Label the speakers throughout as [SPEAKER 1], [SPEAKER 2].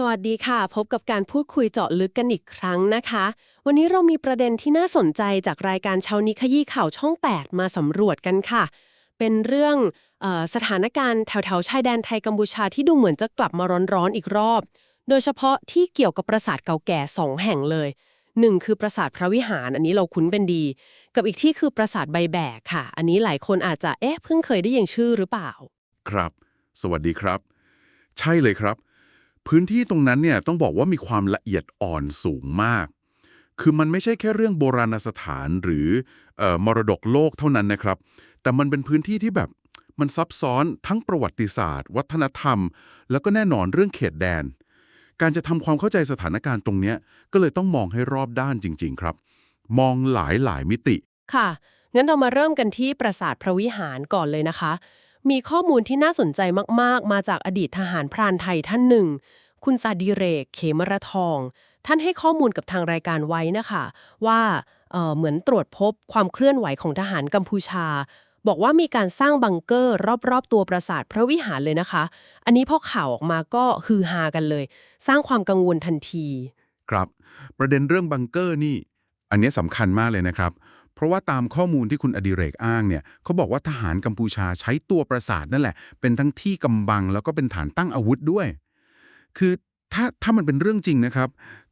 [SPEAKER 1] สวัสดีค่ะ พบกับการพูดคุยเจาะลึกกันอีกครั้งนะคะ วันนี้เรามีประเด็นที่น่าสนใจจากรายการเช้านี้ขยี้ข่าวช่อง 8 มาสำรวจกันค่ะ เป็นเรื่องออสถานการณ์แถวๆชายแดนไทยกัมพูชาที่ดูเหมือนจะกลับมาร้อนๆอีกรอบ โดยเฉพาะที่เกี่ยวกับปราสาทเก่าแก่สองแห่งเลยหนึ่งคือปราสาทพระวิหาร อันนี้เราคุ้นเป็นดี กับอีกที่คือปราสาทใบแบกค่ะ อันนี้หลายคนอาจจะเอ๊ะเพิ่งเคยได้ยินชื่อหรือเปล่า
[SPEAKER 2] ครับ สวัสดีครับ ใช่เลยครับ พื้นที่ตรงนั้นเนี่ยต้องบอกว่ามีความละเอียดอ่อนสูงมาก คือมันไม่ใช่แค่เรื่องโบราณสถานหรืออมรดกโลกเท่านั้นนะครับ แต่มันเป็นพื้นที่ที่แบบมันซับซ้อนทั้งประวัติศาสตร์ วัฒนธรรม แล้วก็แน่นอนเรื่องเขตแดน การจะทำความเข้าใจสถานการณ์ตรงนี้ก็เลยต้องมองให้รอบด้านจริง ๆ ครับ มองหลายหลายมิติ
[SPEAKER 1] ค่ะ งั้นเรามาเริ่มกันที่ปราสาทพระวิหารก่อนเลยนะคะ มีข้อมูลที่น่าสนใจมากๆ มาจากอดีตทหารพรานไทยท่านหนึ่ง คุณซาดีเรก เขมรทอง ท่านให้ข้อมูลกับทางรายการไว้นะคะ ว่าเเหมือนตรวจพบความเคลื่อนไหวของทหารกัมพูชา บอกว่ามีการสร้างบังเกอร์ รอบๆ ตัวปราสาทพระวิหารเลยนะคะ อันนี้พอข่าวออกมาก็ฮือฮากันเลย สร้างความกังวลทันที
[SPEAKER 2] ครับ ประเด็นเรื่องบังเกอร์นี่ อันนี้สำคัญมากเลยนะครับ เพราะว่าตามข้อมูลที่คุณอดิเรกอ้างเนี่ยเขาบอกว่าทหารกัมพูชาใช้ตัวปราสาทนั่นแหละ เป็นทั้งที่กำบังแล้วก็เป็นฐานตั้งอาวุธด้วย คือถ้าถ้ามันเป็นเรื่องจริงนะครับ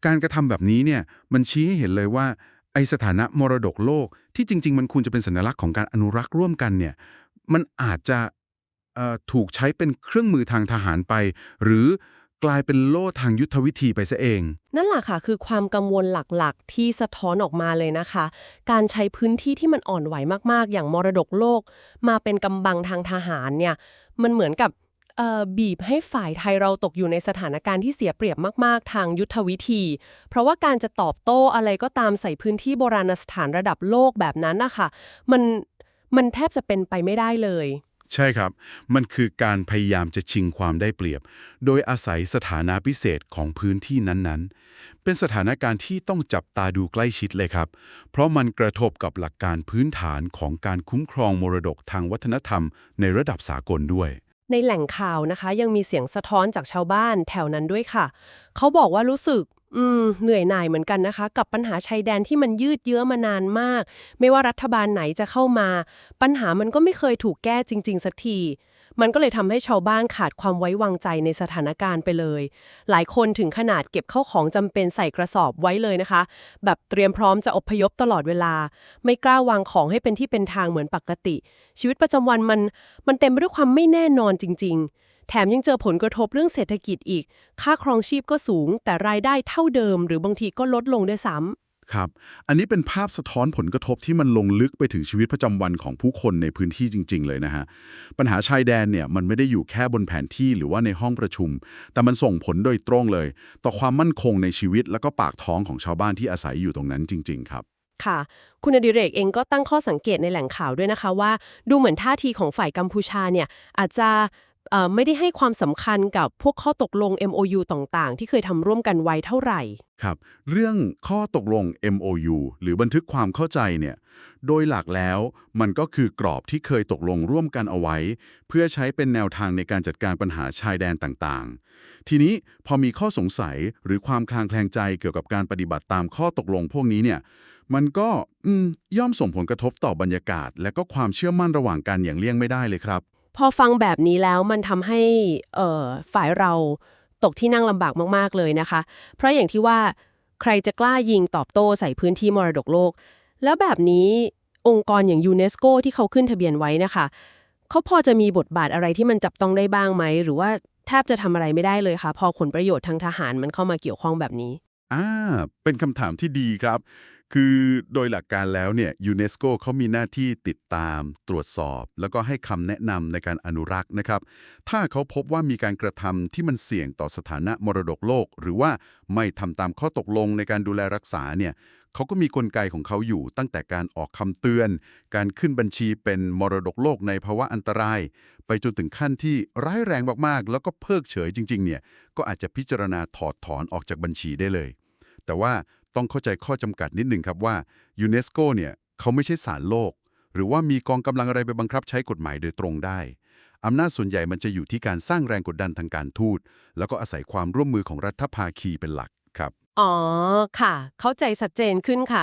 [SPEAKER 2] การกระทำแบบนี้เนี่ยมันชี้ให้เห็นเลยว่าไอสถานะมรดกโลกที่จริง ๆ มันควรจะเป็นสัญลักษณ์ของการอนุรักษ์ร่วมกันเนี่ยมันอาจจะเอ่อถูกใช้เป็นเครื่องมือทางทหารไป หรือ กลายเป็นโล่ทางยุทธวิธีไปซะเอง
[SPEAKER 1] นั่นแหละค่ะ คือความกังวลหลักๆ ที่สะท้อนออกมาเลยนะคะ การใช้พื้นที่ที่มันอ่อนไหวมากๆ อย่างมรดกโลก มาเป็นกำบังทางทหารเนี่ย มันเหมือนกับบีบให้ฝ่ายไทยเราตกอยู่ในสถานการณ์ที่เสียเปรียบมากๆ ทางยุทธวิธี เพราะว่าการจะตอบโต้อะไรก็ตามใส่พื้นที่โบราณสถานระดับโลกแบบนั้นนะคะมันมันแทบจะเป็นไปไม่ได้เลย
[SPEAKER 2] ใช่ครับ มันคือการพยายามจะชิงความได้เปรียบ โดยอาศัยสถานะพิเศษของพื้นที่นั้นๆ เป็นสถานการณ์ที่ต้องจับตาดูใกล้ชิดเลยครับ เพราะมันกระทบกับหลักการพื้นฐานของการคุ้มครองมรดกทางวัฒนธรรม ในระดับสากลด้วย
[SPEAKER 1] ในแหล่งข่าวนะคะ ยังมีเสียงสะท้อนจากชาวบ้านแถวนั้นด้วยค่ะ เขาบอกว่ารู้สึก อืม เหนื่อยหน่ายเหมือนกันนะคะ กับปัญหาชายแดนที่มันยืดเยื้อมานานมาก ไม่ว่ารัฐบาลไหนจะเข้ามา ปัญหามันก็ไม่เคยถูกแก้จริง ๆ สักที มันก็เลยทำให้ชาวบ้านขาดความไว้วางใจในสถานการณ์ไปเลย หลายคนถึงขนาดเก็บเข้าของจำเป็นใส่กระสอบไว้เลยนะคะ แบบเตรียมพร้อมจะอพยพตลอดเวลา ไม่กล้าวางของให้เป็นที่เป็นทางเหมือนปกติ ชีวิตประจำวันมันมันเต็มไปด้วยความไม่แน่นอนจริง ๆ แถมยังเจอผลกระทบเรื่องเศรษฐกิจอีก ค่าครองชีพก็สูง แต่รายได้เท่าเดิม หรือบางทีก็ลดลงด้วยซ้ำ
[SPEAKER 2] ครับ อันนี้เป็นภาพสะท้อนผลกระทบที่มันลงลึกไปถึงชีวิตประจำวันของผู้คนในพื้นที่จริง ๆ เลยนะฮะ ปัญหาชายแดนเนี่ยมันไม่ได้อยู่แค่บนแผนที่หรือว่าในห้องประชุม แต่มันส่งผลโดยตรงเลย ต่อความมั่นคงในชีวิตแล้วก็ปากท้องของชาวบ้านที่อาศัยอยู่ตรงนั้นจริง ๆ ครับ
[SPEAKER 1] ค่ะ คุณอดิเรกเองก็ตั้งข้อสังเกตในแหล่งข่าวด้วยนะคะว่า ดูเหมือนท่าทีของฝ่ายกัมพูชาเนี่ยอาจจะเอ่อ ไม่ได้ให้ความสำคัญกับพวกข้อตกลง MOU ต่างๆ ที่เคยทำร่วมกันไว้เท่าไหร่
[SPEAKER 2] ครับ เรื่องข้อตกลง MOU หรือบันทึกความเข้าใจเนี่ย โดยหลักแล้วมันก็คือกรอบที่เคยตกลงร่วมกันเอาไว้ เพื่อใช้เป็นแนวทางในการจัดการปัญหาชายแดนต่างๆ ทีนี้พอมีข้อสงสัยหรือความคลางแคลงใจเกี่ยวกับการปฏิบัติตามข้อตกลงพวกนี้เนี่ย มันก็ย่อมส่งผลกระทบต่อบรรยากาศ และก็ความเชื่อมั่นระหว่างกันอย่างเลี่ยงไม่ได้เลยครับ
[SPEAKER 1] พอฟังแบบนี้แล้วมันทำให้ฝ่ายเราตกที่นั่งลำบากมากๆเลยนะคะ เพราะอย่างที่ว่าใครจะกล้ายิงตอบโต้ใส่พื้นที่มรดกโลก แล้วแบบนี้องค์กรอย่างยูเนสโกที่เขาขึ้นทะเบียนไว้นะคะ เขาพอจะมีบทบาทอะไรที่มันจับต้องได้บ้างไหม หรือว่าแทบจะทำอะไรไม่ได้เลยคะพอผลประโยชน์ทางทหารมันเข้ามาเกี่ยวข้องแบบนี้
[SPEAKER 2] อ่าเป็นคำถามที่ดีครับ คือโดยหลักการแล้วเนี่ยยูเนสโกเขามีหน้าที่ติดตาม ตรวจสอบ แล้วก็ให้คำแนะนำในการอนุรักษ์นะครับ ถ้าเขาพบว่ามีการกระทำที่มันเสี่ยงต่อสถานะมรดกโลก หรือว่าไม่ทำตามข้อตกลงในการดูแลรักษาเนี่ยเขาก็มีกลไกของเขาอยู่ตั้งแต่การออกคำเตือน การขึ้นบัญชีเป็นมรดกโลกในภาวะอันตราย ไปจนถึงขั้นที่ร้ายแรงมากๆ แล้วก็เพิกเฉยจริงๆเนี่ยก็อาจจะพิจารณาถอดถอนออกจากบัญชีได้เลย แต่ว่า ต้องเข้าใจข้อจำกัดนิดหนึ่งครับว่ายูเนสโกเนี่ยเขาไม่ใช่ศาลโลก หรือว่ามีกองกำลังอะไรไปบังคับใช้กฎหมายโดยตรงได้อำนาจส่วนใหญ่มันจะอยู่ที่การสร้างแรงกดดันทางการทูต แล้วก็อาศัยความร่วมมือของรัฐภาคีเป็นหลักครับ
[SPEAKER 1] อ๋อ ค่ะ เข้าใจชัดเจนขึ้นค่ะ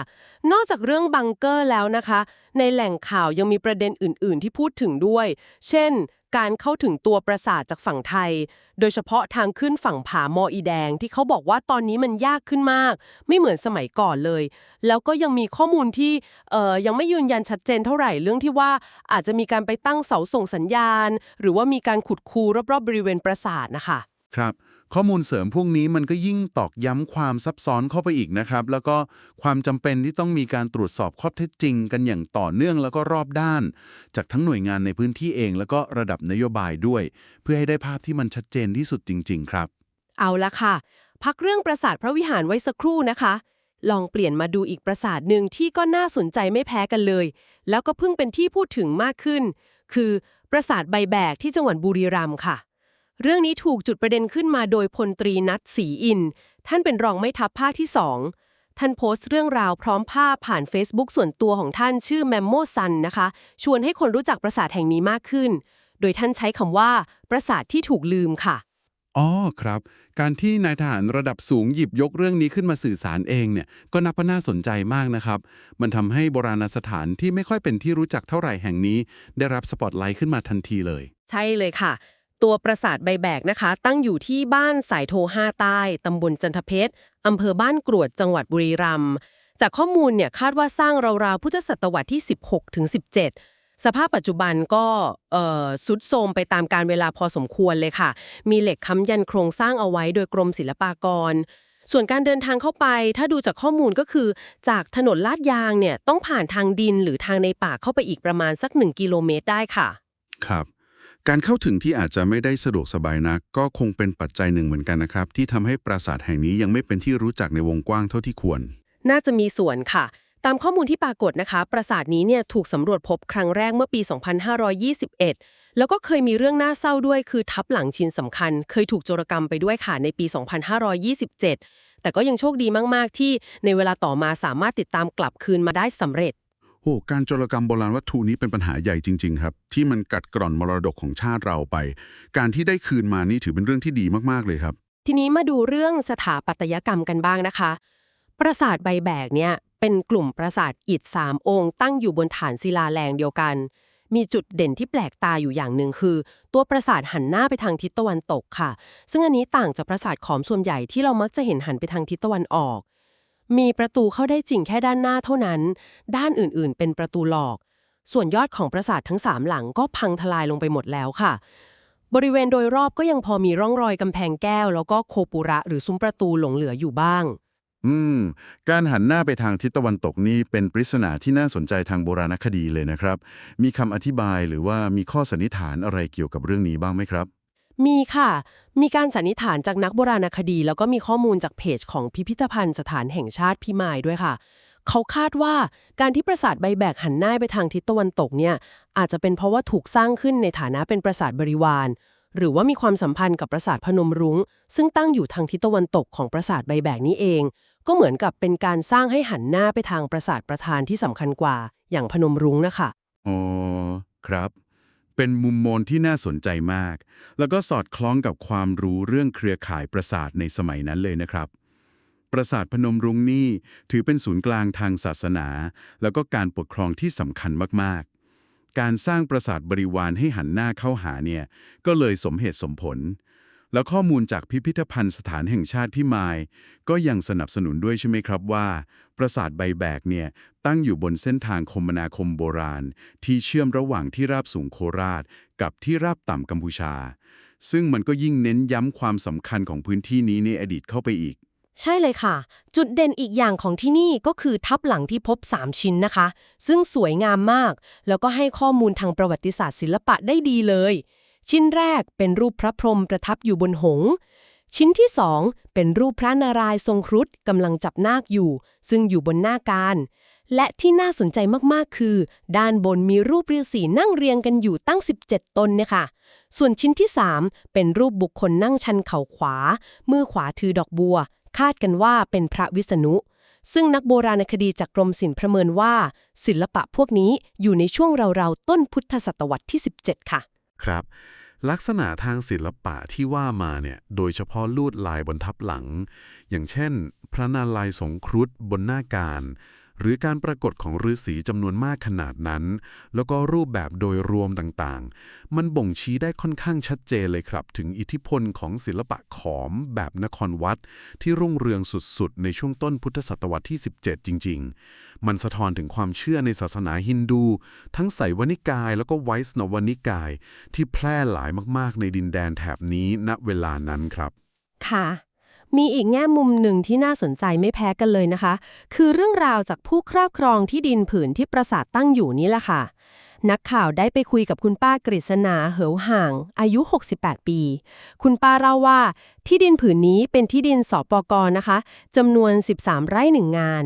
[SPEAKER 1] นอกจากเรื่องบังเกอร์แล้วนะคะ ในแหล่งข่าวยังมีประเด็นอื่น ๆ ที่พูดถึงด้วย เช่น การเข้าถึงตัวปราสาทจากฝั่งไทย โดยเฉพาะทางขึ้นฝั่งผามออีแดงที่เขาบอกว่าตอนนี้มันยากขึ้นมาก ไม่เหมือนสมัยก่อนเลย แล้วก็ยังมีข้อมูลที่เอ่อยังไม่ยืนยันชัดเจนเท่าไหร่เรื่องที่ว่าอาจจะมีการไปตั้งเสาส่งสัญญาณ หรือว่ามีการขุดคูรอบๆบริเวณปราสาทนะคะ
[SPEAKER 2] ครับ ข้อมูลเสริมพวกนี้มันก็ยิ่งตอกย้ำความซับซ้อนเข้าไปอีกนะครับ แล้วก็ความจำเป็นที่ต้องมีการตรวจสอบข้อเท็จจริง กันอย่างต่อเนื่องแล้วก็รอบด้าน จากทั้งหน่วยงานในพื้นที่เอง แล้วก็ระดับนโยบายด้วย เพื่อให้ได้ภาพที่มันชัดเจนที่สุดจริง ๆ ครับ
[SPEAKER 1] เอาละค่ะ พักเรื่องปราสาทพระวิหารไว้สักครู่นะคะ ลองเปลี่ยนมาดูอีกปราสาทหนึ่งที่ก็น่าสนใจไม่แพ้กันเลย แล้วก็เพิ่งเป็นที่พูดถึงมากขึ้น คือปราสาทใบแบกที่จังหวัดบุรีรัมย์ค่ะ เรื่องนี้ถูกจุดประเด็นขึ้นมาโดยพลตรีนัทศรีอิน ท่านเป็นรองไม่ทัพภาคที่สอง ท่านโพสต์เรื่องราวพร้อมภาพผ่าน Facebook ส่วนตัวของท่านชื่อแมมโมซันนะคะ ชวนให้คนรู้จักปราสาทแห่งนี้มากขึ้น โดยท่านใช้คำว่า ปราสาทที่ถูกลืมค่ะ
[SPEAKER 2] อ๋อครับ การที่นายทหารระดับสูงหยิบยกเรื่องนี้ขึ้นมาสื่อสารเองเนี่ย ก็นับว่าน่าสนใจมากนะครับ มันทำให้โบราณสถานที่ไม่ค่อยเป็นที่รู้จักเท่าไหร่แห่งนี้ ได้รับสปอตไลท์ขึ้นมาทันทีเลย
[SPEAKER 1] ใช่เลยค่ะ ตัวปราสาทใบแบกนะคะ ตั้งอยู่ที่บ้านสายโท5ใต้ตำบลจันทเพชรอำเภอบ้านกรวดจังหวัดบุรีรัมย์จากข้อมูลเนี่ยคาดว่าสร้างราวๆพุทธศตวรรษที่ 16ถึง17 สภาพปัจจุบันก็สุดโทรมไปตามการเวลาพอสมควรเลยค่ะ มีเหล็กค้ำยันโครงสร้างเอาไว้โดยกรมศิลปากร ส่วนการเดินทางเข้าไป ถ้าดูจากข้อมูลก็คือ จากถนนลาดยางเนี่ยต้องผ่านทางดินหรือทางในป่าเข้าไปอีกประมาณสัก 1 กิโลเมตรได้ค่ะ
[SPEAKER 2] ครับ การเข้าถึงที่อาจจะไม่ได้สะดวกสบายนัก ก็คงเป็นปัจจัยหนึ่งเหมือนกันนะครับ ที่ทำให้ปราสาทแห่งนี้ยังไม่เป็นที่รู้จักในวงกว้างเท่าที่ควร
[SPEAKER 1] น่าจะมีส่วนค่ะ ตามข้อมูลที่ปรากฏนะคะ ปราสาทนี้เนี่ยถูกสำรวจพบครั้งแรกเมื่อปี 2521 แล้วก็เคยมีเรื่องน่าเศร้าด้วยคือทับหลังชิ้นสำคัญ เคยถูกโจรกรรมไปด้วยค่ะในปี 2527 แต่ก็ยังโชคดีมาก ๆ ที่ในเวลาต่อมาสามารถติดตามกลับคืนมาได้สำเร็จ
[SPEAKER 2] โอ้การโจรกรรมโบราณวัตถุนี้เป็นปัญหาใหญ่จริง ๆ ครับ ที่มันกัดกร่อนมรดกของชาติเราไป การที่ได้คืนมานี่ถือเป็นเรื่องที่ดีมากๆเลยครับ
[SPEAKER 1] ทีนี้มาดูเรื่องสถาปัตยกรรมกันบ้างนะคะ ปราสาทใบแบกเนี่ยเป็นกลุ่มปราสาทอิฐสามองค์ ตั้งอยู่บนฐานศิลาแรงเดียวกัน มีจุดเด่นที่แปลกตาอยู่อย่างหนึ่งคือ ตัวปราสาทหันหน้าไปทางทิศตะวันตกค่ะ ซึ่งอันนี้ต่างจากปราสาทขอมส่วนใหญ่ที่เรามักจะเห็นหันไปทางทิศตะวันออก มีประตูเข้าได้จริงแค่ด้านหน้าเท่านั้น ด้านอื่นๆ เป็นประตูหลอก ส่วนยอดของปราสาททั้งสามหลังก็พังทลายลงไปหมดแล้วค่ะ บริเวณโดยรอบก็ยังพอมีร่องรอยกำแพงแก้ว แล้วก็โคปุระหรือซุ้มประตูหลงเหลืออยู่บ้าง
[SPEAKER 2] อืม การหันหน้าไปทางทิศตะวันตกนี่เป็นปริศนาที่น่าสนใจทางโบราณคดีเลยนะครับ มีคำอธิบายหรือว่ามีข้อสันนิษฐานอะไรเกี่ยวกับเรื่องนี้บ้างไหมครับ
[SPEAKER 1] มีค่ะ มีการสันนิษฐานจากนักโบราณคดี แล้วก็มีข้อมูลจากเพจของพิพิธภัณฑ์สถานแห่งชาติพิมายด้วยค่ะ เขาคาดว่าการที่ปราสาทใบแบกหันหน้าไปทางทิศตะวันตกเนี่ยอาจจะเป็นเพราะว่าถูกสร้างขึ้นในฐานะเป็นปราสาทบริวาร หรือว่ามีความสัมพันธ์กับปราสาทพนมรุง้ง ซึ่งตั้งอยู่ทางทิศตะวันตกของปราสาทใบแบกนี้เอง ก็เหมือนกับเป็นการสร้างให้หันหน้าไปทางปราสาทประธานที่สำคัญกว่า อย่างพนมรุ้งนะคะ
[SPEAKER 2] อ๋อครับ เป็นมุมมองที่น่าสนใจมาก แล้วก็สอดคล้องกับความรู้เรื่องเครือข่ายประสาทในสมัยนั้นเลยนะครับ ปราสาทพนมรุ้งนี่ถือเป็นศูนย์กลางทางศาสนา แล้วก็การปกครองที่สำคัญมากๆ การสร้างปราสาทบริวารให้หันหน้าเข้าหาเนี่ยก็เลยสมเหตุสมผล แล้วข้อมูลจากพิพิธภัณฑ์สถานแห่งชาติพิมาย ก็ยังสนับสนุนด้วยใช่ไหมครับว่า ปราสาทใบแบกเนี่ยตั้งอยู่บนเส้นทางคมนาคมโบราณ ที่เชื่อมระหว่างที่ราบสูงโคราช กับที่ราบต่ำกัมพูชา ซึ่งมันก็ยิ่งเน้นย้ำความสำคัญของพื้นที่นี้ในอดีตเข้าไปอีก
[SPEAKER 1] ใช่เลยค่ะ จุดเด่นอีกอย่างของที่นี่ก็คือทับหลังที่พบ 3 ชิ้นนะคะ ซึ่งสวยงามมาก แล้วก็ให้ข้อมูลทางประวัติศาสตร์ศิลปะได้ดีเลย ชิ้นแรกเป็นรูปพระพรหมประทับอยู่บนหงส์ชิ้นที่2เป็นรูปพระนารายณ์ทรงครุฑกำลังจับนาคอยู่ ซึ่งอยู่บนหน้าการ และที่น่าสนใจมากๆคือ ด้านบนมีรูปฤาษีนั่งเรียงกันอยู่ตั้ง 17 ตนเนี่ยค่ะ ส่วนชิ้นที่ 3 เป็นรูปบุคคลนั่งชันเข่าขวา มือขวาถือดอกบัว คาดกันว่าเป็นพระวิษณุ ซึ่งนักโบราณคดีจากกรมศิลป์ประเมินว่า ศิลปะพวกนี้อยู่ในช่วงราวๆต้นพุทธศตวรรษที่ 17 ค่ะ
[SPEAKER 3] ครับ ลักษณะทางศิลปะที่ว่ามาเนี่ยโดยเฉพาะลวดลายบนทับหลัง อย่างเช่น พระนารายณ์สงครุฑบนหน้าการ หรือการปรากฏของฤาษีจำนวนมากขนาดนั้น แล้วก็รูปแบบโดยรวมต่างๆ มันบ่งชี้ได้ค่อนข้างชัดเจนเลยครับ ถึงอิทธิพลของศิลปะขอมแบบนครวัด ที่รุ่งเรืองสุดๆ ในช่วงต้นพุทธศตวรรษที่ 17 จริง ๆ มันสะท้อนถึงความเชื่อในศาสนาฮินดู ทั้งไสยวนิกายแล้วก็ไวส์นวนิกาย ที่แพร่หลายมากๆ ในดินแดนแถบนี้ณเวลานั้นครับ
[SPEAKER 1] ค่ะ มีอีกแง่มุมหนึ่งที่น่าสนใจไม่แพ้กันเลยนะคะ คือเรื่องราวจากผู้ครอบครองที่ดินผืนที่ปราสาทตั้งอยู่นี่แหละค่ะ นักข่าวได้ไปคุยกับคุณป้ากฤษณาเหวห่าง อายุ 68 ปี คุณป้าเล่าว่า ที่ดินผืนนี้เป็นที่ดินสปกนะคะจำนวน 13 ไร่หนึ่งงาน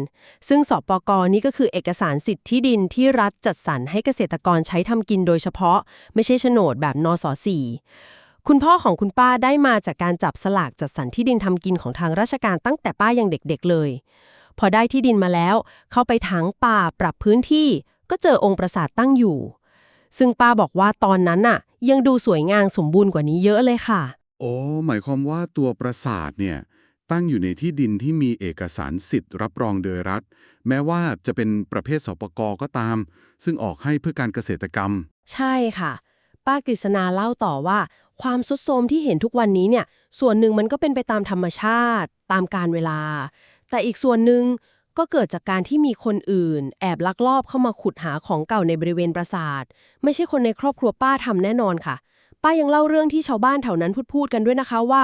[SPEAKER 1] ซึ่งสปกนี้ก็คือเอกสารสิทธิ์ที่ดินที่รัฐจัดสรรให้เกษตรกรใช้ทำกินโดยเฉพาะ ไม่ใช่โฉนดแบบนสสี่ คุณพ่อของคุณป้าได้มาจากการจับสลากจัดสรรที่ดินทำกินของทางราชการตั้งแต่ป้ายังเด็กๆเลย พอได้ที่ดินมาแล้ว เข้าไปถางป่าปรับพื้นที่ ก็เจอองค์ปราสาทตั้งอยู่ ซึ่งป้าบอกว่าตอนนั้นน่ะ ยังดูสวยงามสมบูรณ์กว่านี้เยอะเลยค่ะ
[SPEAKER 2] โอ้หมายความว่าตัวปราสาทเนี่ยตั้งอยู่ในที่ดินที่มีเอกสารสิทธิ์รับรองโดยรัฐ แม้ว่าจะเป็นประเภทสปกก็ตาม ซึ่งออกให้เพื่อการเกษตรกรรม
[SPEAKER 1] ใช่ค่ะ ป้ากฤษณาเล่าต่อว่า ความสุดโทมที่เห็นทุกวันนี้เนี่ย ส่วนหนึ่งมันก็เป็นไปตามธรรมชาติ ตามการเวลา แต่อีกส่วนหนึ่งก็เกิดจากการที่มีคนอื่น แอบลักลอบเข้ามาขุดหาของเก่าในบริเวณปราสาท ไม่ใช่คนในครอบครัวป้าทำแน่นอนค่ะ ป้ายังเล่าเรื่องที่ชาวบ้านแถวนั้นพูดพูดกันด้วยนะคะว่า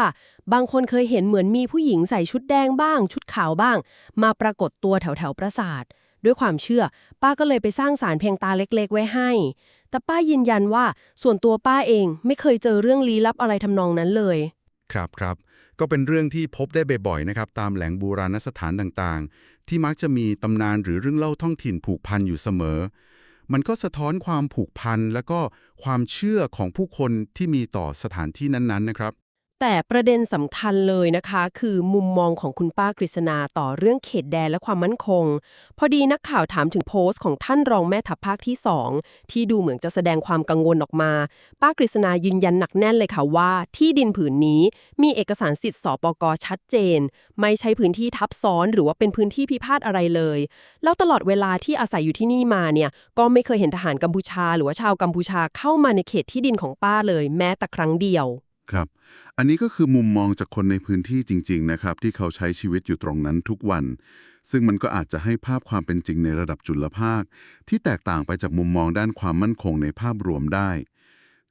[SPEAKER 1] บางคนเคยเห็นเหมือนมีผู้หญิงใส่ชุดแดงบ้าง ชุดขาวบ้าง มาปรากฏตัวแถวแถวปราสาท ด้วยความเชื่อ ป้าก็เลยไปสร้างสารเพียงตาเล็กๆ ไว้ให้ แต่ป้ายืนยันว่าส่วนตัวป้าเองไม่เคยเจอเรื่องลี้ลับอะไรทำนองนั้นเลย
[SPEAKER 2] ครับครับก็เป็นเรื่องที่พบได้บ่อยๆนะครับ ตามแหล่งบูราณสถานต่างๆ ที่มักจะมีตำนานหรือเรื่องเล่าท้องถิ่นผูกพันอยู่เสมอ มันก็สะท้อนความผูกพันและก็ความเชื่อของผู้คนที่มีต่อสถานที่นั้นๆนะครับ
[SPEAKER 1] แต่ประเด็นสำคัญเลยนะคะ คือมุมมองของคุณป้ากฤษณาต่อเรื่องเขตแดนและความมั่นคง พอดีนักข่าวถามถึงโพสต์ของท่านรองแม่ทัพภาคที่ 2 ที่ดูเหมือนจะแสดงความกังวลออกมา ป้ากฤษณายืนยันหนักแน่นเลยค่ะว่า ที่ดินผืนนี้มีเอกสารสิทธิ์สปกชัดเจน ไม่ใช่พื้นที่ทับซ้อนหรือว่าเป็นพื้นที่พิพาทอะไรเลย แล้วตลอดเวลาที่อาศัยอยู่ที่นี่มาเนี่ยก็ไม่เคยเห็นทหารกัมพูชา หรือว่าชาวกัมพูชาเข้ามาในเขตที่ดินของป้าเลย แม้แต่ครั้งเดียว
[SPEAKER 4] ครับ อันนี้ก็คือมุมมองจากคนในพื้นที่จริง ๆ นะครับ ที่เขาใช้ชีวิตอยู่ตรงนั้นทุกวัน ซึ่งมันก็อาจจะให้ภาพความเป็นจริงในระดับจุลภาค ที่แตกต่างไปจากมุมมองด้านความมั่นคงในภาพรวมได้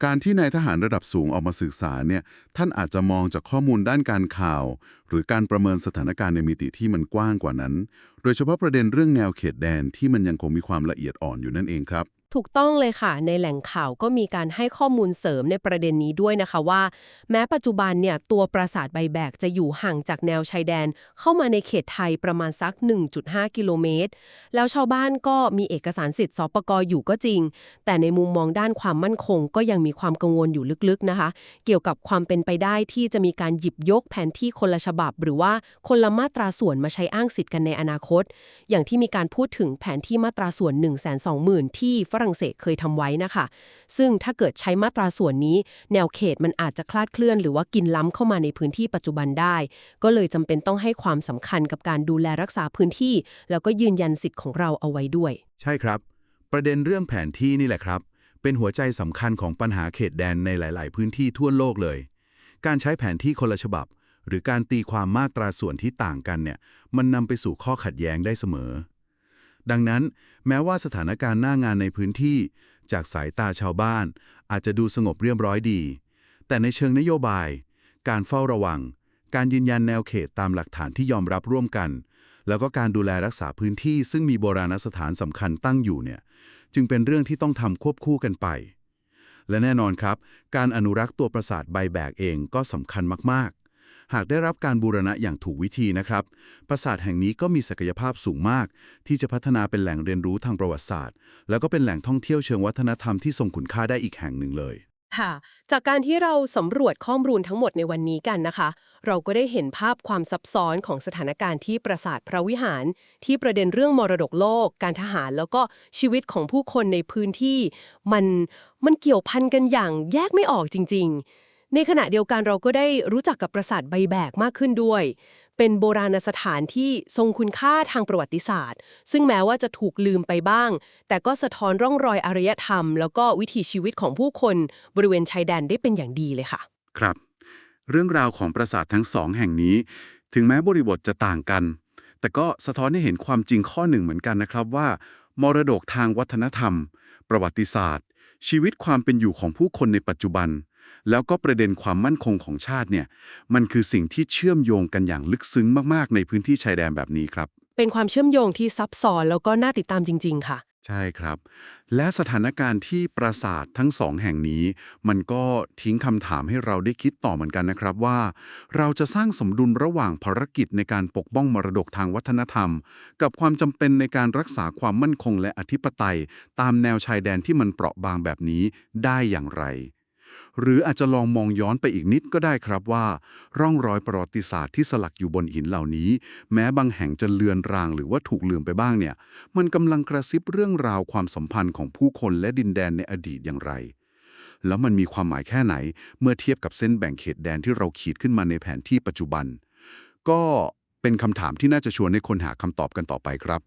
[SPEAKER 4] การที่นายทหารระดับสูงออกมาสื่อสารเนี่ยท่านอาจจะมองจากข้อมูลด้านการข่าว หรือการประเมินสถานการณ์ในมิติที่มันกว้างกว่านั้น โดยเฉพาะประเด็นเรื่องแนวเขตแดนที่มันยังคงมีความละเอียดอ่อนอยู่นั่นเองครับ
[SPEAKER 1] ถูกต้องเลยค่ะ ในแหล่งข่าวก็มีการให้ข้อมูลเสริมในประเด็นนี้ด้วยนะคะว่า แม้ปัจจุบันเนี่ยตัวปราสาทใบแบกจะอยู่ห่างจากแนวชายแดน เข้ามาในเขตไทยประมาณสัก 1.5 กิโลเมตร แล้วชาวบ้านก็มีเอกสารสิทธิ์สปกอยู่ก็จริง แต่ในมุมมองด้านความมั่นคง ก็ยังมีความกังวลอยู่ลึกๆนะคะ เกี่ยวกับความเป็นไปได้ที่จะมีการหยิบยกแผนที่คนละฉบับ หรือว่าคนละมาตราส่วนมาใช้อ้างสิทธิ์กันในอนาคต อย่างที่มีการพูดถึงแผนที่มาตราส่วน 1 2 0 0 0 0 ที่ฝรั่งเศสเคยทำไว้นะคะ ซึ่งถ้าเกิดใช้มาตราส่วนนี้ แนวเขตมันอาจจะคลาดเคลื่อน หรือว่ากินล้ำเข้ามาในพื้นที่ปัจจุบันได้ ก็เลยจำเป็นต้องให้ความสำคัญกับการดูแลรักษาพื้นที่ แล้วก็ยืนยันสิทธิ์ของเราเอาไว้ด้วย
[SPEAKER 2] ใช่ครับ ประเด็นเรื่องแผนที่นี่แหละครับ เป็นหัวใจสำคัญของปัญหาเขตแดนในหลาย ๆ พื้นที่ทั่วโลกเลย การใช้แผนที่คนละฉบับ หรือการตีความมาตราส่วนที่ต่างกันเนี่ยมันนำไปสู่ข้อขัดแย้งได้เสมอ ดังนั้นแม้ว่าสถานการณ์หน้างานในพื้นที่ จากสายตาชาวบ้าน อาจจะดูสงบเรียบร้อยดี แต่ในเชิงนโยบาย การเฝ้าระวัง การยืนยันแนวเขตตามหลักฐานที่ยอมรับร่วมกัน แล้วก็การดูแลรักษาพื้นที่ ซึ่งมีโบราณสถานสำคัญตั้งอยู่เนี่ยจึงเป็นเรื่องที่ต้องทำควบคู่กันไป และแน่นอนครับ การอนุรักษ์ตัวปราสาทใบแบกเองก็สำคัญมาก หากได้รับการบูรณะอย่างถูกวิธีนะครับ ปราสาทแห่งนี้ก็มีศักยภาพสูงมาก ที่จะพัฒนาเป็นแหล่งเรียนรู้ทางประวัติศาสตร์ แล้วก็เป็นแหล่งท่องเที่ยวเชิงวัฒนธรรมที่ทรงคุณค่าได้อีกแห่งหนึ่งเลย
[SPEAKER 1] ค่ะ จากการที่เราสำรวจข้อมูลทั้งหมดในวันนี้กันนะคะ เราก็ได้เห็นภาพความซับซ้อนของสถานการณ์ที่ปราสาทพระวิหาร ที่ประเด็นเรื่องมรดกโลก การทหาร แล้วก็ชีวิตของผู้คนในพื้นที่ มันมันเกี่ยวพันกันอย่างแยกไม่ออกจริง ๆ ในขณะเดียวกันเราก็ได้รู้จักกับปราสาทใบแบกมากขึ้นด้วย เป็นโบราณสถานที่ทรงคุณค่าทางประวัติศาสตร์ ซึ่งแม้ว่าจะถูกลืมไปบ้าง แต่ก็สะท้อนร่องรอยอารยธรรม แล้วก็วิถีชีวิตของผู้คนบริเวณชายแดนได้เป็นอย่างดีเลยค่ะ
[SPEAKER 2] ครับ เรื่องราวของปราสาททั้งสองแห่งนี้ ถึงแม้บริบทจะต่างกัน แต่ก็สะท้อนให้เห็นความจริงข้อหนึ่งเหมือนกันนะครับว่า มรดกทางวัฒนธรรม ประวัติศาสตร์ ชีวิตความเป็นอยู่ของผู้คนในปัจจุบัน แล้วก็ประเด็นความมั่นคงของชาติเนี่ย มันคือสิ่งที่เชื่อมโยงกันอย่างลึกซึ้งมากๆ ในพื้นที่ชายแดนแบบนี้ครับ
[SPEAKER 1] เป็นความเชื่อมโยงที่ซับซ้อนแล้วก็น่าติดตามจริง ๆ ค่ะ
[SPEAKER 2] ใช่ครับ และสถานการณ์ที่ปราสาททั้งสองแห่งนี้ มันก็ทิ้งคำถามให้เราได้คิดต่อเหมือนกันนะครับว่า เราจะสร้างสมดุลระหว่างภารกิจในการปกป้องมรดกทางวัฒนธรรม กับความจำเป็นในการรักษาความมั่นคงและอธิปไตย ตามแนวชายแดนที่มันเปราะบางแบบนี้ได้อย่างไร หรืออาจจะลองมองย้อนไปอีกนิดก็ได้ครับว่า ร่องรอยประวัติศาสตร์ที่สลักอยู่บนหินเหล่านี้ แม้บางแห่งจะเลือนรางหรือว่าถูกลืมไปบ้างเนี่ย มันกำลังกระซิบเรื่องราวความสัมพันธ์ของผู้คนและดินแดนในอดีตอย่างไร แล้วมันมีความหมายแค่ไหน เมื่อเทียบกับเส้นแบ่งเขตแดนที่เราขีดขึ้นมาในแผนที่ปัจจุบัน ก็เป็นคำถามที่น่าจะชวนให้คนหาคำตอบกันต่อไปครับ